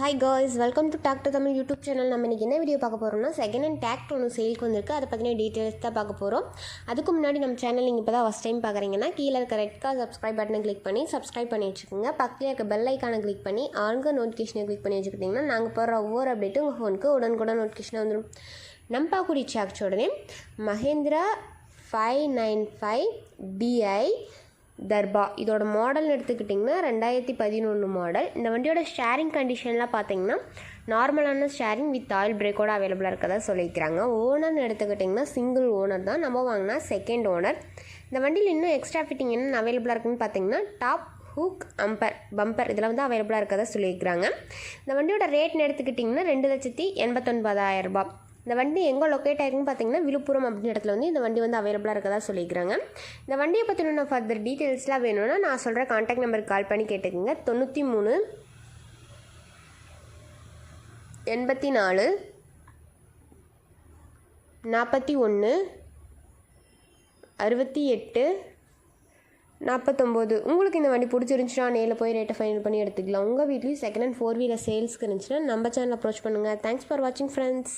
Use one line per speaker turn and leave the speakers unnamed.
Hi guys welcome to doctor Tamil YouTube channel நம்ம இன்றைக்கி என்ன வீடியோ பார்க்க போகிறோம்னா செகண்ட் ஹேண்ட் டேக்ட் ஒன்று சேலுக்கு வந்திருக்கு. அதை பற்றின டீட்டெயில்ஸ் தான் பார்க்க போகிறோம் அதுக்கு முன்னாடி நம்ம சேனல் நீங்கள் இப்போ தான் ஃபஸ்ட் டைம் பார்க்குறீங்கன்னா கீழே இருக்க ரெட் கார் சப்ஸ்கிரைப் பட்டனை கிளிக் பண்ணி சப்ஸ்கிரைப் பண்ணி வச்சுக்கோங்க. பக்கத்தில் இருக்க பெல் ஐக்கானை கிளிக் பண்ணி ஆளுங்க நோட்டிஃபிகேஷனை கிளிக் பண்ணி வச்சுக்கிட்டிங்கன்னா நாங்கள் போகிற ஒவ்வொரு அப்டேட்டும் உங்கள் ஃபோனுக்கு உடனுக்குடன் நோட்டிஃபிகேஷன் வந்துடும் நம்ம பார்க்கக்கூடிய சாக்ஸோட Mahindra five nine five BI தர்பா. இதோட மாடல் எடுத்துக்கிட்டிங்கன்னா ரெண்டாயிரத்தி பதினொன்று மாடல் இந்த வண்டியோட ஷேரிங் கண்டிஷன்லாம் பார்த்தீங்கன்னா நார்மலான ஷேரிங் வித் ஆயில் பிரேக்கோட அவைலபிளாக இருக்கதா சொல்லியிருக்கிறாங்க. ஓனர்னு எடுத்துக்கிட்டிங்கன்னா சிங்கிள் ஓனர் தான். நம்ம வாங்கினா செகண்ட் ஓனர் இந்த வண்டியில் இன்னும் எக்ஸ்ட்ரா ஃபிட்டிங் என்ன அவைலபிளாக இருக்குன்னு பார்த்தீங்கன்னா டாப் ஹூக் அம்பர் பம்பர் இதில் வந்து அவைலபிளாக இருக்கதா சொல்லியிருக்கிறாங்க. இந்த வண்டியோட ரேட்னு எடுத்துக்கிட்டிங்கன்னா ரெண்டு லட்சத்தி எண்பத்தொன்பதாயிரம் ரூபாய். இந்த வண்டி எங்கே லொக்கேட் ஆகிருக்குன்னு பார்த்தீங்கன்னா விழுப்புரம் அப்படின்ற இடத்துல வந்து இந்த வண்டி வந்து அவைலபிளாக இருக்கதா சொல்லிக்கிறாங்க இந்த வண்டியை பற்றின ஃபர்தர் டீட்டெயில்ஸ்லாம் வேணும்னா நான் சொல்கிற காண்டாக்ட் நம்பருக்கு கால் பண்ணி கேட்டுக்கோங்க. தொண்ணூற்றி மூணு எண்பத்தி நாலு நாற்பத்தி ஒன்று அறுபத்தி எட்டு நாற்பத்தொம்போது உங்களுக்கு இந்த வண்டி பிடிச்சிருந்துச்சுன்னா நேரில் போய் ரேட்டை ஃபைனல் பண்ணி எடுத்துக்கலாம். உங்கள் வீட்லேயும் செகண்ட் ஹேண்ட் ஃபோர் வீலர் சேல்ஸ்க்கு இருந்துச்சுன்னா நம்ம சேனல் அப்ரோச் பண்ணுங்கள் தேங்க்ஸ் ஃபார் வாட்சிங் ஃப்ரெண்ட்ஸ்